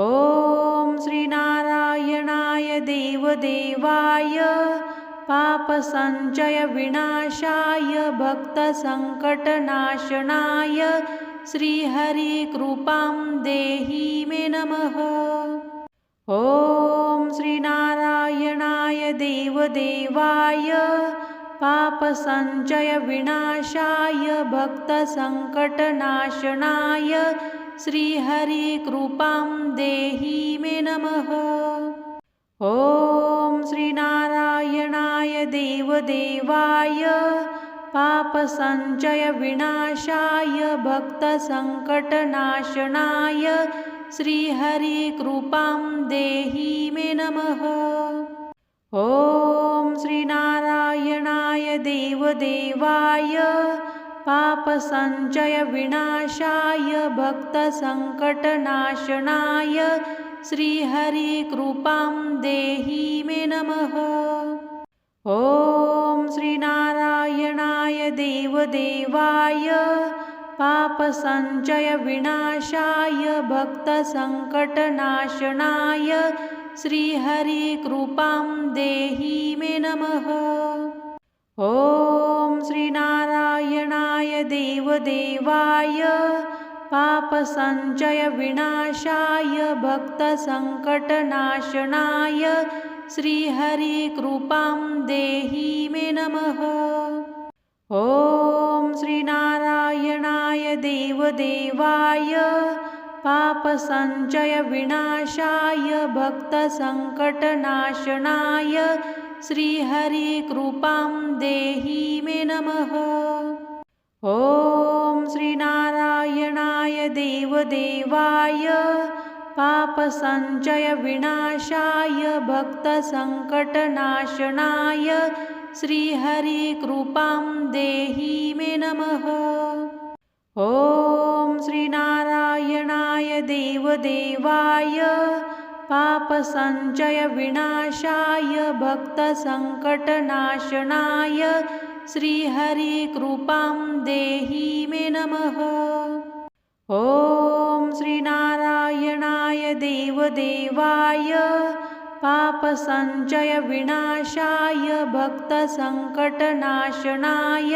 ॐ श्रीनारायणाय देवदेवाय पापसञ्चयविनाशाय भक्तसङ्कटनाशनाय श्रीहरिकृपां देहि मे नमः। ॐ श्रीनारायणाय देवदेवाय पापसञ्चयविनाशाय भक्तसङ्कटनाशनाय श्रीहरिकृपां देहि मे नमः। ॐ श्रीनारायणाय देवदेवाय पापसञ्चयविनाशाय भक्तसङ्कटनाशनाय श्रीहरिकृपां देहि मे नमः। ॐ श्रीनारायणाय देवदेवाय पापसञ्चयविनाशाय भक्तसङ्कटनाशनाय श्रीहरिकृपां देहि मे नमः। ॐ श्रीनारायणाय देवदेवाय पापसञ्चयविनाशाय भक्तसङ्कटनाशनाय श्रीहरिकृपां देहि मे नमः। ॐ श्रीनारायणाय देवदेवाय पापसञ्चयविनाशाय भक्तसङ्कटनाशनाय श्रीहरिकृपां देहि मे नमः। ॐ श्रीनारायणाय देवदेवाय पापसञ्चयविनाशाय भक्तसङ्कटनाशनाय श्रीहरिकृपां देहि मे नमः। ॐ श्रीनारायणाय देवदेवाय पापसञ्चयविनाशाय भक्तसङ्कटनाशनाय श्रीहरिकृपां देहि मे नमः। ॐ श्रीनारायणाय देवदेवाय पापसञ्चयविनाशाय भक्तसङ्कटनाशनाय श्रीहरिकृपां देहि मे नमः। ॐ श्रीनारायणाय देवदेवाय पापसञ्चयविनाशाय भक्तसङ्कटनाशनाय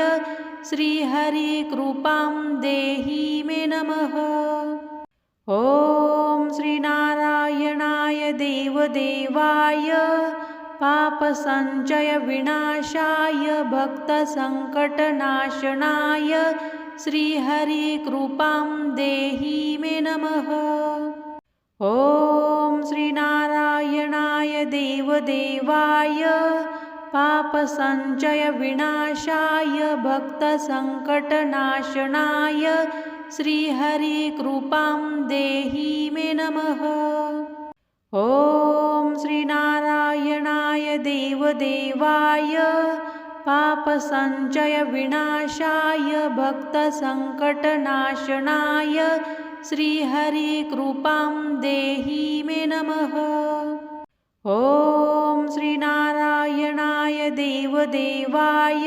श्रीहरिकृपां देहि मे नमः। ॐ श्रीनारायण देवदेवाय पापसञ्चयविनाशाय भक्तसङ्कटनाशनाय श्रीहरिकृपां देहि मे नमः। ॐ श्रीनारायणाय देवदेवाय पापसञ्चयविनाशाय भक्तसङ्कटनाशनाय श्रीहरिकृपां देहि मे नमः। ॐ श्रीनारायणाय देवदेवाय पापसञ्चयविनाशाय भक्तसङ्कटनाशनाय श्रीहरिकृपां देहि मे नमः। ॐ श्रीनारायणाय देवदेवाय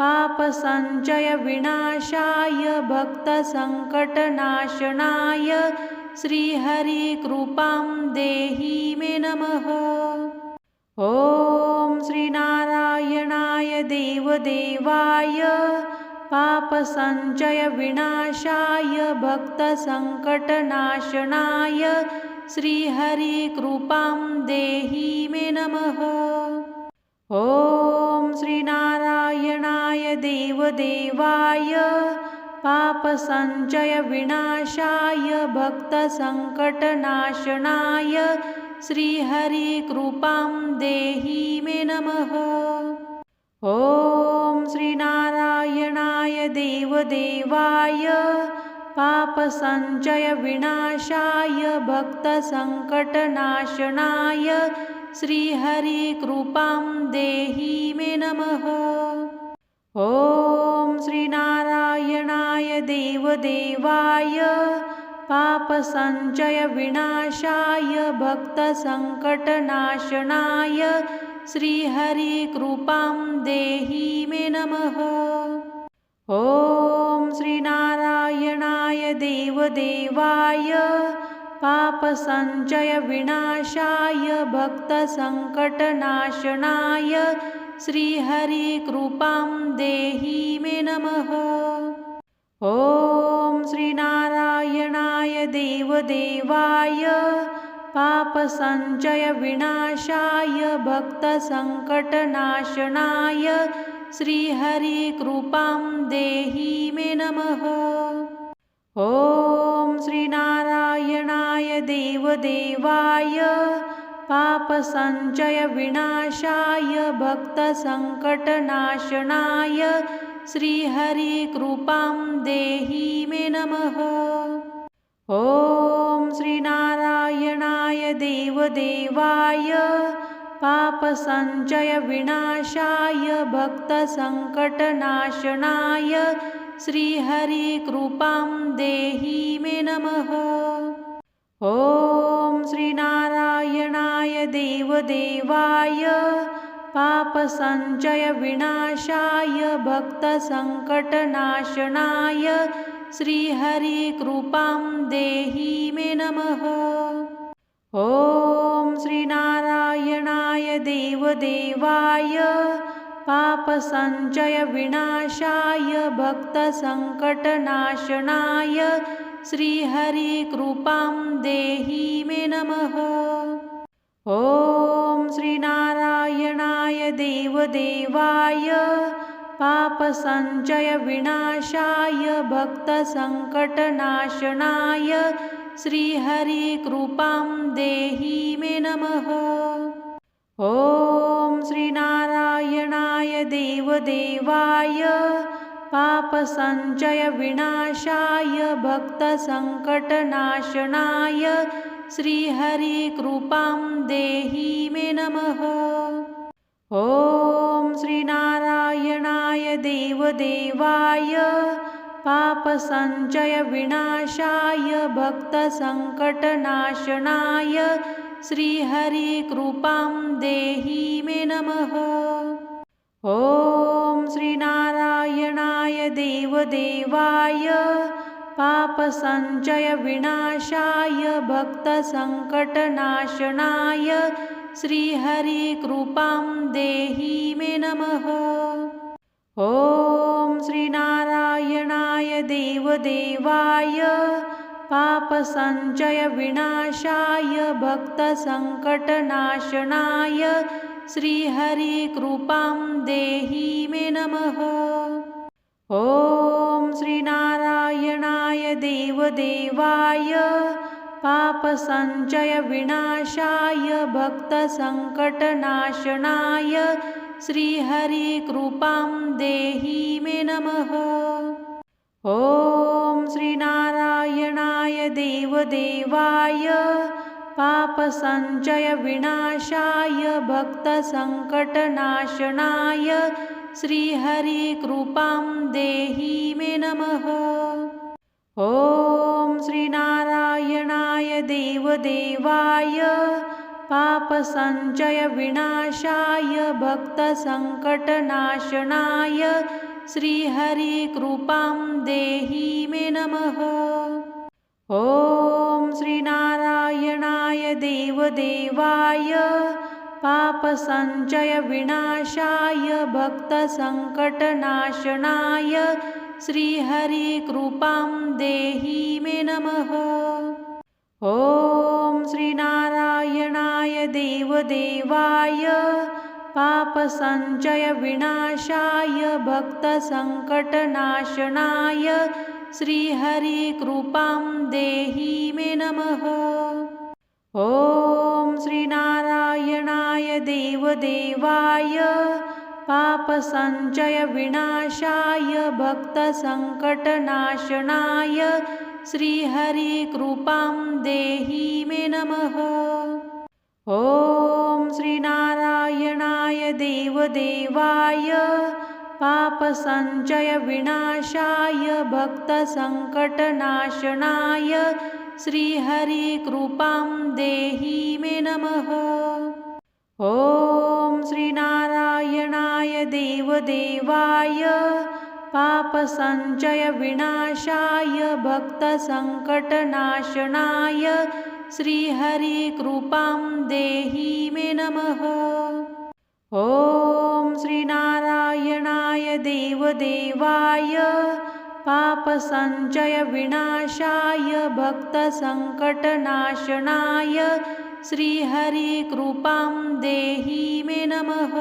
पापसञ्चयविनाशाय भक्तसङ्कटनाशनाय श्रीहरिकृपां देहि मे नमः। ॐ श्रीनारायणाय देवदेवाय पापसञ्चयविनाशाय भक्तसङ्कटनाशनाय श्रीहरिकृपां देहि मे नमः। ॐ श्रीनारायणाय देवदेवाय पापसञ्चयविनाशाय भक्तसङ्कटनाशनाय श्रीहरिकृपां देहि मे नमः। ॐ श्रीनारायणाय देवदेवाय पापसञ्चयविनाशाय भक्तसङ्कटनाशनाय श्रीहरिकृपां देहि मे नमः। ॐ श्रीना देवदेवाय पापसञ्चयविनाशाय भक्तसङ्कटनाशनाय श्रीहरिकृपां देहि मे नमः। ॐ श्रीनारायणाय देवदेवाय पापसञ्चयविनाशाय भक्तसङ्कटनाशनाय श्रीहरिकृपां देहि मे नमः। ॐ श्रीनारायणाय देवदेवाय पापसञ्चयविनाशाय भक्तसङ्कटनाशनाय श्रीहरिकृपां देहि मे नमः। ॐ श्रीनारायणाय देवदेवाय पापसञ्चयविनाशाय भक्तसङ्कटनाशनाय श्रीहरिकृपां देहि मे नमः। ॐ श्रीनारायणाय देवदेवाय पापसञ्चयविनाशाय भक्तसङ्कटनाशनाय श्रीहरिकृपां देहि मे नमः। ॐ श्रीनारायणाय देवदेवाय पापसञ्चयविनाशाय भक्तसङ्कटनाशनाय श्रीहरिकृपां देहि मे नमः। ॐ श्रीनारायणाय देवदेवाय पापसञ्चयविनाशाय भक्तसङ्कटनाशनाय श्रीहरिकृपां देहि मे नमः। ॐ श्रीनारायणाय देवदेवाय पापसञ्चयविनाशाय भक्तसङ्कटनाशनाय श्रीहरिकृपां देहि मे नमः। ॐ श्रीनारायणाय देवदेवाय पापसञ्चयविनाशाय भक्तसङ्कटनाशनाय श्रीहरिकृपां देहि मे नमः। ॐ श्रीनारायणाय देवदेवाय पापसञ्चयविनाशाय भक्तसङ्कटनाशनाय श्रीहरिकृपां देहि मे नमः। ॐ श्रीनारायणाय देवदेवाय पापसञ्चयविनाशाय भक्तसङ्कटनाशनाय श्रीहरिकृपां देहि मे नमः। ॐ श्रीनारायणाय देवदेवाय पापसञ्चयविनाशाय भक्तसङ्कटनाशनाय श्रीहरिकृपां देहि मे नमः ॐ श्रीनारायणाय देवदेवाय पापसञ्चयविनाशाय भक्तसङ्कटनाशनाय श्रीहरिकृपां देहि मे नमः। ॐ श्रीनारायणाय देवदेवाय पापसञ्चयविनाशाय भक्तसङ्कटनाशनाय श्रीहरिकृपां देहि मे नमः। ॐ श्रीनारायणाय देवदेवाय पापसञ्चयविनाशाय भक्तसङ्कटनाशनाय श्रीहरिकृपां देहि मे नमः। ॐ श्रीनारायणाय देवदेवाय पापसञ्चयविनाशाय भक्तसङ्कटनाशनाय श्रीहरिकृपां देहि मे नमः। ॐ श्रीनारायणाय देवदेवाय पापसञ्चयविनाशाय भक्तसङ्कटनाशनाय श्रीहरिकृपां देहि मे नमः। ॐ श्रीनारायणाय देवदेवाय पापसञ्चयविनाशाय भक्तसङ्कटनाशनाय श्रीहरिकृपां देहि मे नमः। ॐ श्रीनारायणाय देवदेवाय पापसञ्चयविनाशाय भक्तसङ्कटनाशनाय श्रीहरिकृपां देहि मे नमः। ॐ श्रीनारायणाय देवदेवाय पापसञ्चयविनाशाय भक्तसङ्कटनाशनाय श्रीहरिकृपां देहि मे नमः। ॐ श्रीनारायणाय देवदेवाय पापसञ्चयविनाशाय भक्तसङ्कटनाशनाय श्रीहरिकृपां देहि मे नमः।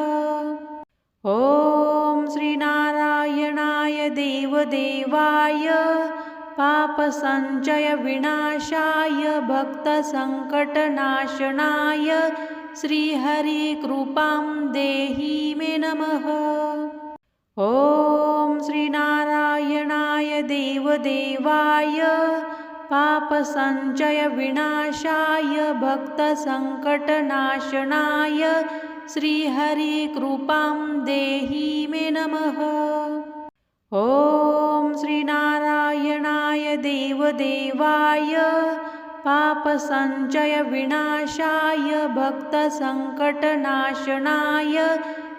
ॐ श्रीनारायणाय देवदेवाय पापसञ्चयविनाशाय भक्तसङ्कटनाशनाय श्रीहरिकृपां देहि मे नमः। ॐ श्रीनारायणाय देवदेवाय पापसञ्चयविनाशाय भक्तसङ्कटनाशनाय श्रीहरिकृपां देहि मे नमः। ॐ श्रीनारायणाय देवदेवाय पापसञ्चयविनाशाय भक्तसङ्कटनाशनाय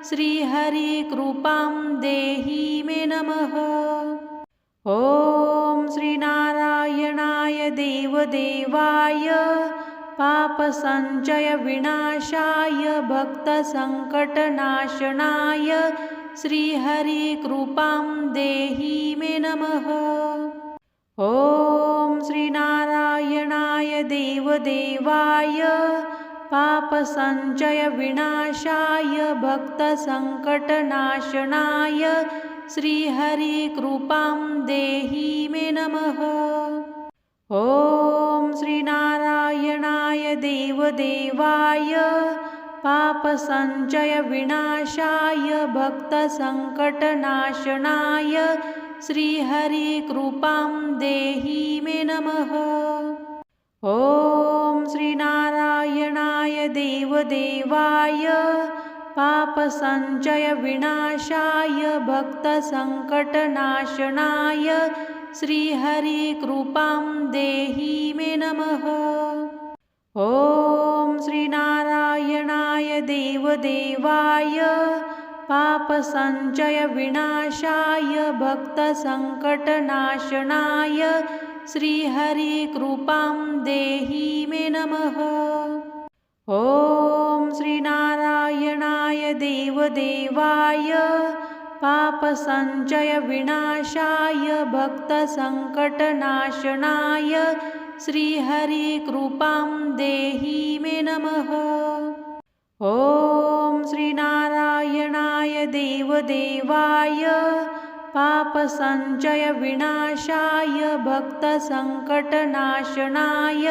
श्रीहरिकृपां देहि मे नमः। ॐ श्रीनारायणाय देवदेवाय पापसञ्चयविनाशाय भक्तसङ्कटनाशनाय श्रीहरिकृपां देहि मे नमः। ॐ श्रीनारायणाय देवदेवाय पापसञ्चयविनाशाय भक्तसङ्कटनाशनाय श्रीहरिकृपां देहि मे नमः। ॐ श्रीनारायणाय देवदेवाय पापसञ्चयविनाशाय भक्तसङ्कटनाशनाय श्रीहरिकृपां देहि मे नमः। देवदेवाय पापसञ्चयविनाशाय भक्तसङ्कटनाशनाय श्रीहरिकृपां देहि मे नमः। ॐ श्रीनारायणाय देवदेवाय पापसञ्चयविनाशाय भक्तसङ्कटनाशनाय श्रीहरिकृपां देहि मे नमः। ॐ श्रीनारायणाय देवदेवाय पापसञ्चयविनाशाय भक्तसङ्कटनाशनाय श्रीहरिकृपां देहि मे नमः। ॐ श्रीनारायणाय देवदेवाय पापसञ्चयविनाशाय भक्तसङ्कटनाशनाय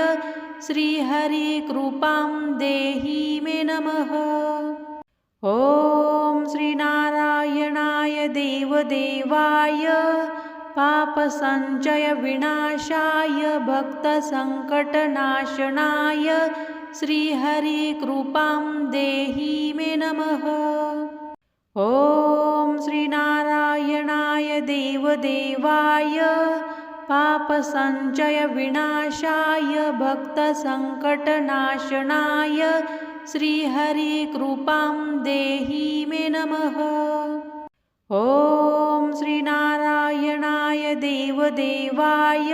श्रीहरिकृपां देहि मे नमः। ॐ श्रीनारायणाय देवदेवाय पापसञ्चयविनाशाय भक्तसङ्कटनाशनाय श्रीहरिकृपां देहि मे नमः। ॐ श्रीनारायणाय देवदेवाय पापसञ्चयविनाशाय भक्तसङ्कटनाशनाय श्रीहरिकृपां देहि मे नमः। ॐ श्रीनारायणाय देवदेवाय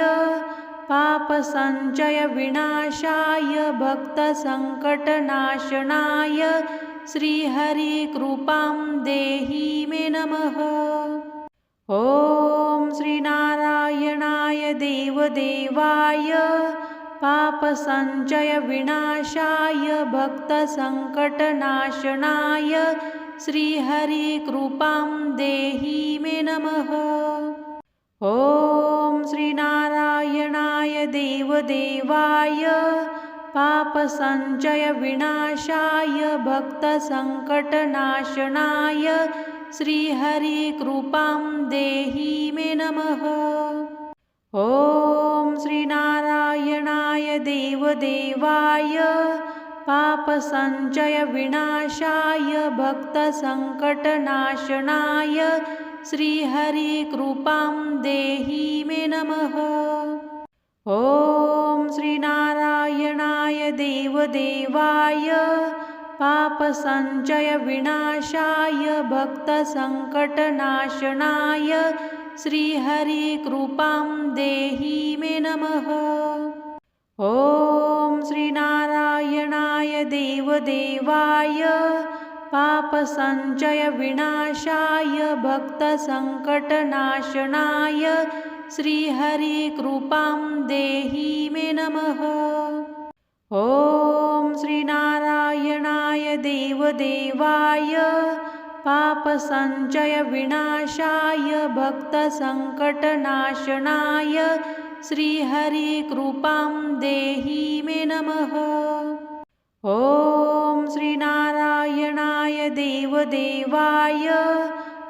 पापसञ्चयविनाशाय भक्तसङ्कटनाशनाय श्रीहरिकृपां देहि मे नमः। ॐ श्रीनारायणाय देवदेवाय पापसञ्चयविनाशाय भक्तसङ्कटनाशनाय श्रीहरिकृपां देहि मे नमः। ॐ श्रीनारायणाय देवदेवाय पापसञ्चयविनाशाय भक्तसङ्कटनाशनाय श्रीहरिकृपां देहि मे नमः। ॐ श्रीनारायणाय देवदेवाय पापसञ्चयविनाशाय भक्तसङ्कटनाशनाय श्रीहरिकृपां देहि मे नमः। ॐ श्रीनारायणाय देवदेवाय पापसञ्चयविनाशाय भक्तसङ्कटनाशनाय श्रीहरिकृपां देहि मे नमः। ॐ श्रीनारायणाय देवदेवाय पापसञ्चयविनाशाय भक्तसङ्कटनाशनाय श्रीहरिकृपां देहि मे नमः। ॐ श्रीनारायणाय देवदेवाय पापसञ्चयविनाशाय भक्तसङ्कटनाशनाय श्रीहरिकृपां देहि मे नमः। ॐ श्रीनारायणाय देवदेवाय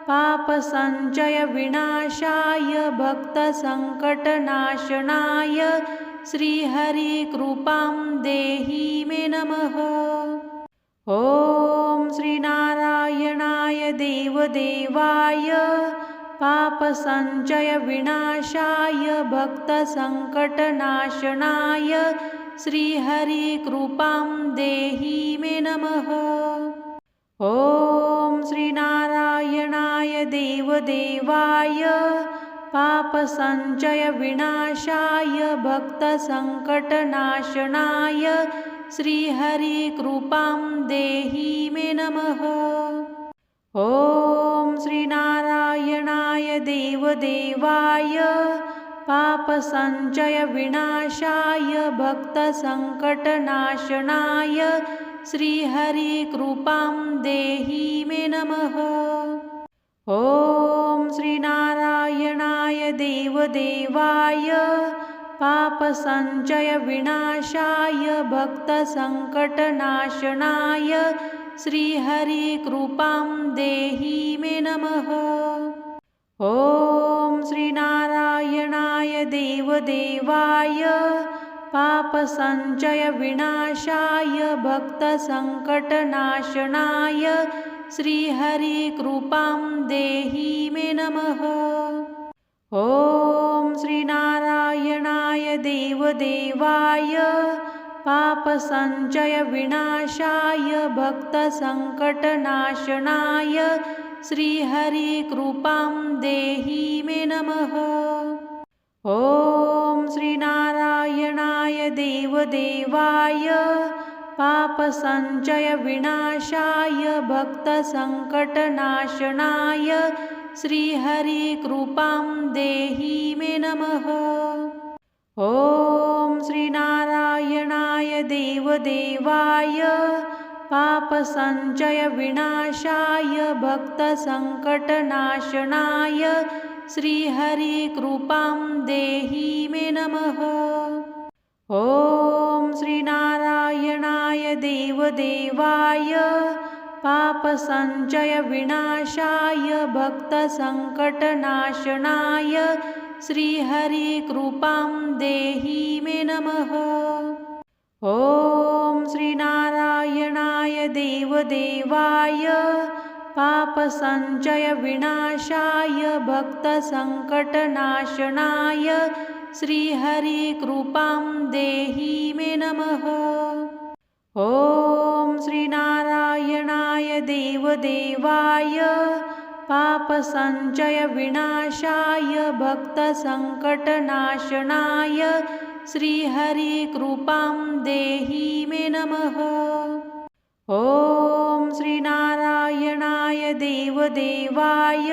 पापसञ्चयविनाशाय भक्तसङ्कटनाशनाय श्रीहरिकृपां देहि मे नमः। ॐ श्रीनारायणाय देवदेवाय पापसञ्चयविनाशाय भक्तसङ्कटनाशनाय श्रीहरिकृपां देहि मे नमः। ॐ श्रीनारायणाय देवदेवाय पापसञ्चयविनाशाय भक्तसङ्कटनाशनाय श्रीहरिकृपां देहि मे नमः। ॐ श्रीनारायणाय देवदेवाय पापसञ्चयविनाशाय भक्तसङ्कटनाशनाय श्रीहरिकृपां देहि मे नमः। ॐ श्रीनारायणाय देवदेवाय पापसञ्चयविनाशाय भक्तसङ्कटनाशनाय श्रीहरिकृपां देहि मे नमः। ॐ श्रीनारायणाय देवदेवाय पापसञ्चयविनाशाय भक्तसङ्कटनाशनाय श्रीहरिकृपां देहि मे नमः। ॐ श्रीनारायणाय देवदेवाय पापसञ्चयविनाशाय भक्तसङ्कटनाशनाय श्रीहरिकृपां देहि मे नमः। ॐ श्रीनारायणाय देवदेवाय पापसञ्चयविनाशाय भक्तसङ्कटनाशनाय श्रीहरिकृपां देहि मे नमः। ॐ श्रीनारायणाय देवदेवाय पापसञ्चयविनाशाय भक्तसङ्कटनाशनाय श्रीहरिकृपां देहि मे नमः। ॐ श्रीनारायणाय देवदेवाय पापसञ्चयविनाशाय भक्तसङ्कटनाशनाय श्रीहरिकृपां देहि मे नमः। ॐ श्रीनारायणाय देवदेवाय पापसञ्चयविनाशाय भक्तसङ्कटनाशनाय श्रीहरिकृपां देहि मे नमः। ॐ नारायणाय देवदेवाय पापसञ्चयविनाशाय भक्तसङ्कटनाशनाय श्रीहरिकृपां देहि मे नमः। ॐ श्रीनारायणाय देवदेवाय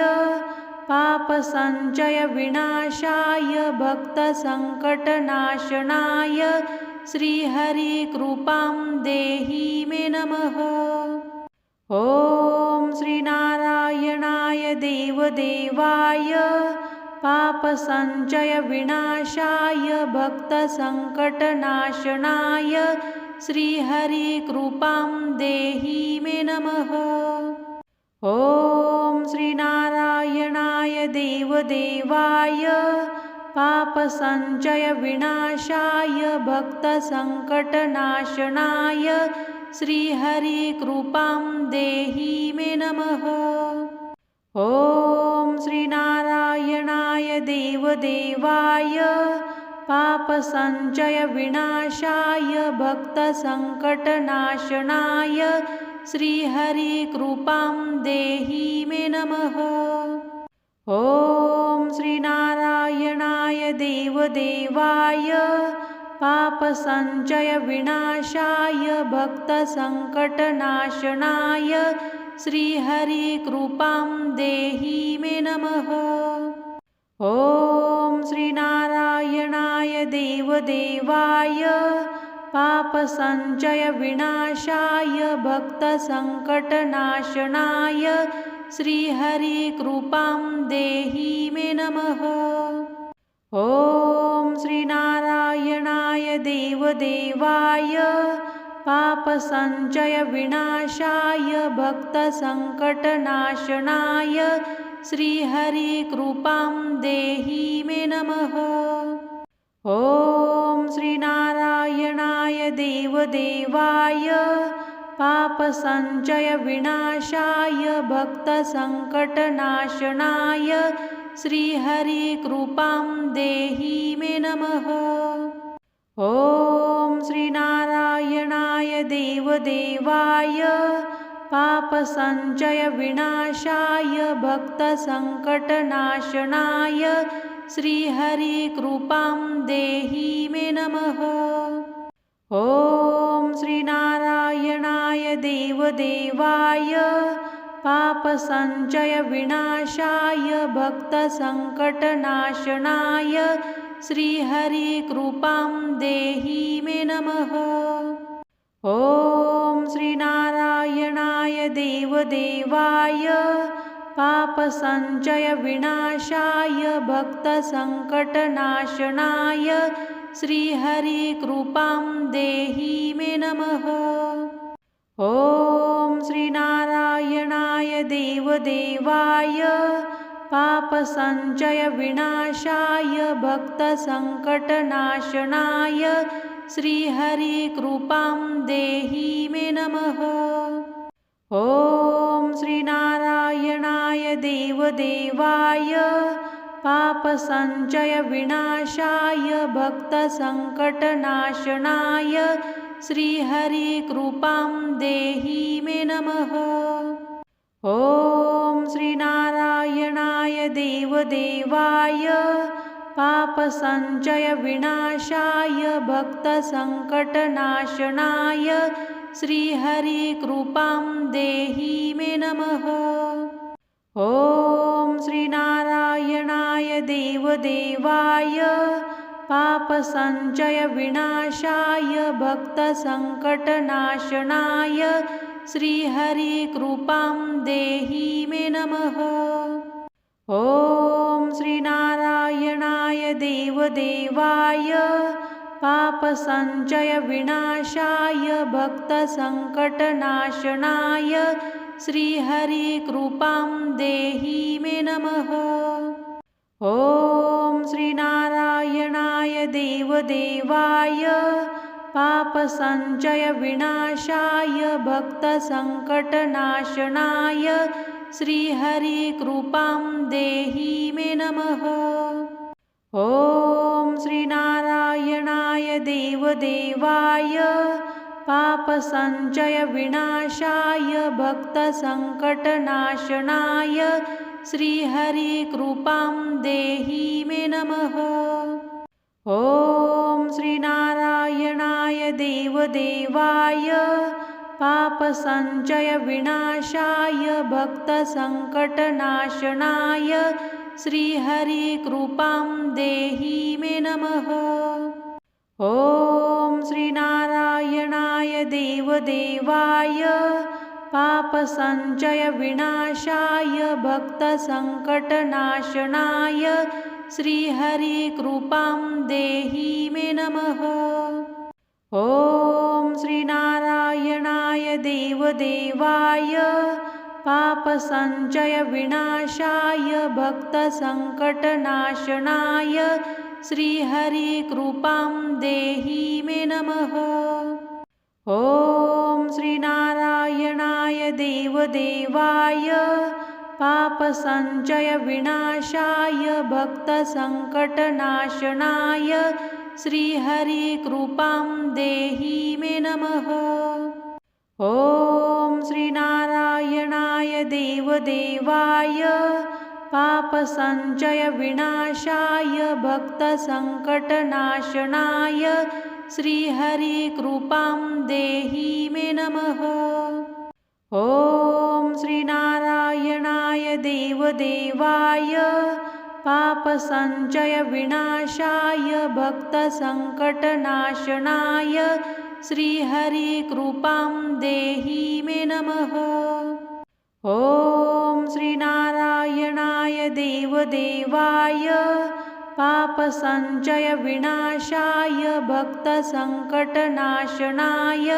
पापसञ्चयविनाशाय भक्तसङ्कटनाशनाय श्रीहरिकृपां देहि मे नमः। ॐ श्रीनारायणाय देवदेवाय पापसञ्चयविनाशाय भक्तसङ्कटनाशनाय श्रीहरिकृपां देहि मे नमः। ॐ श्रीनारायणाय देवदेवाय पापसञ्चयविनाशाय भक्तसङ्कटनाशनाय श्रीहरिकृपां देहि मे नमः। ॐ श्रीनारायणाय देवदेवाय पापसञ्चयविनाशाय भक्तसङ्कटनाशनाय श्रीहरिकृपां देहि मे नमः। ॐ श्रीनारायणाय देवदेवाय पापसञ्चयविनाशाय भक्तसङ्कटनाशनाय श्रीहरिकृपां देहि मे नमः। ॐ श्रीनारायणाय देवदेवाय पापसञ्चयविनाशाय भक्तसङ्कटनाशनाय श्रीहरिकृपां देहि मे नमः। ॐ श्रीनारायणाय देवदेवाय पापसञ्चयविनाशाय भक्तसङ्कटनाशनाय श्रीहरिकृपां देहि मे नमः। ॐ श्रीनारायणाय देवदेवाय पापसञ्चयविनाशाय भक्तसङ्कटनाशनाय श्रीहरिकृपां देहि मे नमः। ॐ श्रीनारायणाय देवदेवाय पापसञ्चयविनाशाय भक्तसङ्कटनाशनाय श्रीहरिकृपां देहि मे नमः। ॐ श्रीनारायणाय देवदेवाय पापसञ्चयविनाशाय भक्तसङ्कटनाशनाय श्रीहरिकृपां देहि मे नमः। ॐ श्रीनारायणाय देवदेवाय पापसञ्चयविनाशाय भक्तसङ्कटनाशनाय श्रीहरिकृपां देहि मे नमः। ॐ श्रीनारायणाय देवदेवाय पापसञ्चयविनाशाय भक्तसङ्कटनाशनाय श्रीहरिकृपां देहि मे नमः। ॐ श्रीनारायणाय देवदेवाय पापसञ्चयविनाशाय भक्तसङ्कटनाशनाय श्रीहरिकृपां देहि मे नमः। ॐ श्रीनारायणाय देवदेवाय पापसञ्चयविनाशाय भक्तसङ्कटनाशनाय श्रीहरिकृपां देहि मे नमः। ॐ श्रीनारायणाय देवदेवाय पापसञ्चयविनाशाय भक्तसङ्कटनाशनाय श्रीहरिकृपां देहि मे नमः। ॐ श्रीनारायणाय देवदेवाय पापसञ्चयविनाशाय भक्तसङ्कटनाशनाय श्रीहरिकृपां देहि मे नमः। ॐ श्रीनारायणाय देवदेवाय पापसञ्चयविनाशाय भक्तसङ्कटनाशनाय श्रीहरिकृपां देहि मे नमः। ॐ श्रीनारायणाय देवदेवाय पापसञ्चयविनाशाय भक्तसङ्कटनाशनाय श्रीहरिकृपां देहि मे नमः। ॐ श्रीनारायणाय देवदेवाय पापसञ्चयविनाशाय भक्तसङ्कटनाशनाय श्रीहरिकृपां देहि मे नमः। ॐ श्रीनारायणाय देवदेवाय पापसञ्चयविनाशाय भक्तसङ्कटनाशनाय श्रीहरिकृपां देहि मे नमः। ॐ श्रीनारायणाय देवदेवाय पापसञ्चयविनाशाय भक्तसङ्कटनाशनाय श्रीहरिकृपां देहि मे नमः। ॐ श्रीनारायणाय देवदेवाय पापसञ्चयविनाशाय भक्तसङ्कटनाशनाय श्रीहरिकृपां देहि मे नमः। ॐ श्रीनारायणाय देवदेवाय पापसञ्चयविनाशाय भक्तसङ्कटनाशनाय श्रीहरिकृपां देहि मे नमः। ॐ श्रीनारायणाय देवदेवाय पापसञ्चयविनाशाय भक्तसङ्कटनाशनाय श्रीहरिकृपां देहि मे नमः। ॐ श्रीनारायणाय देवदेवाय पापसञ्चयविनाशाय भक्तसङ्कटनाशनाय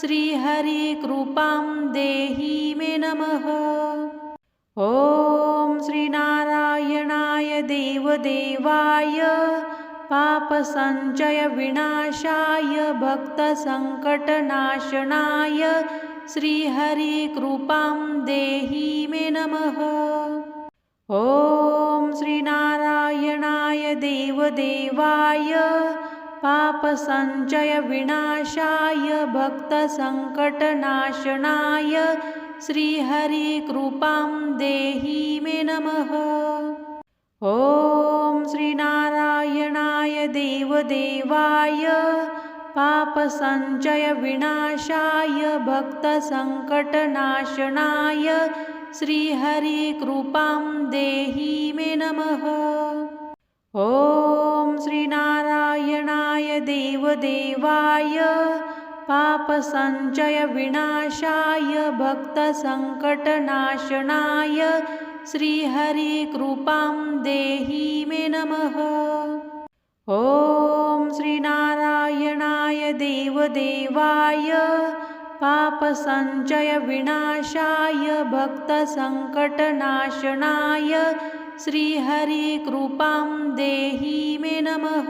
श्रीहरिकृपां देहि मे नमः। ॐ श्रीनारायणाय देवदेवाय पापसञ्चयविनाशाय भक्तसङ्कटनाशनाय श्रीहरिकृपां देहि मे नमः। ॐ श्रीनारायणाय देवदेवाय पापसञ्चयविनाशाय भक्तसङ्कटनाशनाय श्रीहरिकृपां देहि मे नमः। ॐ श्रीनारायणाय देवदेवाय पापसञ्चयविनाशाय भक्तसङ्कटनाशनाय श्रीहरिकृपां देहि मे नमः। ॐ श्रीनारायणाय देवदेवाय पापसञ्चयविनाशाय भक्तसङ्कटनाशनाय श्रीहरिकृपां देहि मे नमः। ॐ श्रीनारायणाय देवदेवाय पापसञ्चयविनाशाय भक्तसङ्कटनाशनाय श्रीहरिकृपां देहि मे नमः।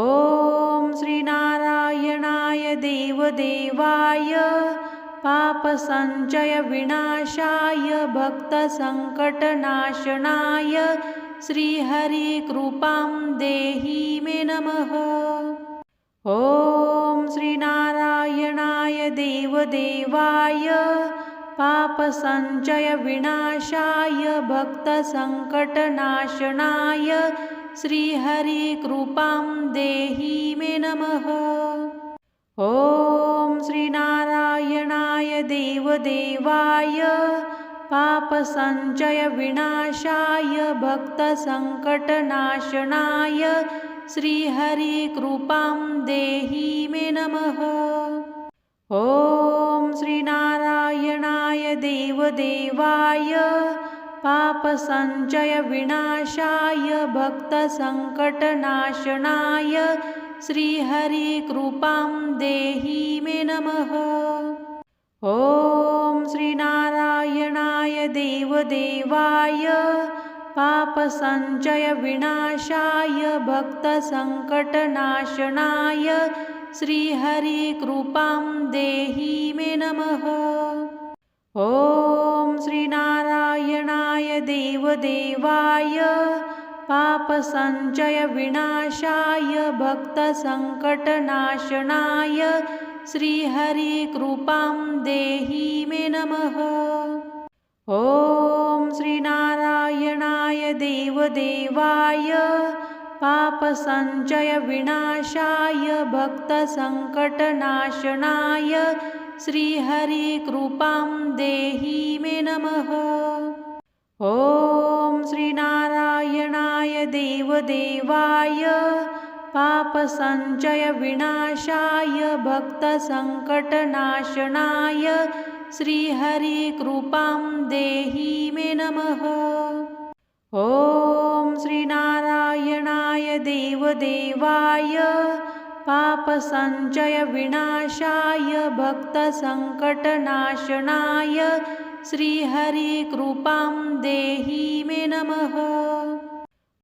ॐ श्रीनारायणाय देवदेवाय पापसञ्चयविनाशाय भक्तसङ्कटनाशनाय श्रीहरिकृपां देहि मे नमः। ॐ श्रीनारायणाय देवदेवाय पापसञ्चयविनाशाय भक्तसङ्कटनाशनाय श्रीहरिकृपां देहि मे नमः। ॐ श्रीनारायणाय देवदेवाय पापसञ्चयविनाशाय भक्तसङ्कटनाशनाय श्रीहरिकृपां देहि मे नमः। ॐ श्रीनारायणाय देवदेवाय पापसञ्चयविनाशाय भक्तसङ्कटनाशनाय श्रीहरिकृपां देहि मे नमः। ॐ श्रीनारायणाय देवदेवाय पापसञ्चयविनाशाय भक्तसङ्कटनाशनाय श्रीहरिकृपां देहि मे नमः। ॐ श्रीनारायणाय देवदेवाय पापसञ्चयविनाशाय भक्तसङ्कटनाशनाय श्रीहरिकृपां देहि मे नमः। ॐ श्रीनारायणाय देवदेवाय पापसञ्चयविनाशाय भक्तसङ्कटनाशनाय श्रीहरिकृपां देहि मे नमः। ॐ श्रीनारायणाय देवदेवाय पापसञ्चयविनाशाय भक्तसङ्कटनाशनाय श्रीहरिकृपां देहि मे नमः। ॐ श्रीनारायणाय देवदेवाय पापसञ्चयविनाशाय भक्तसङ्कटनाशनाय श्रीहरिकृपां देहि मे नमः।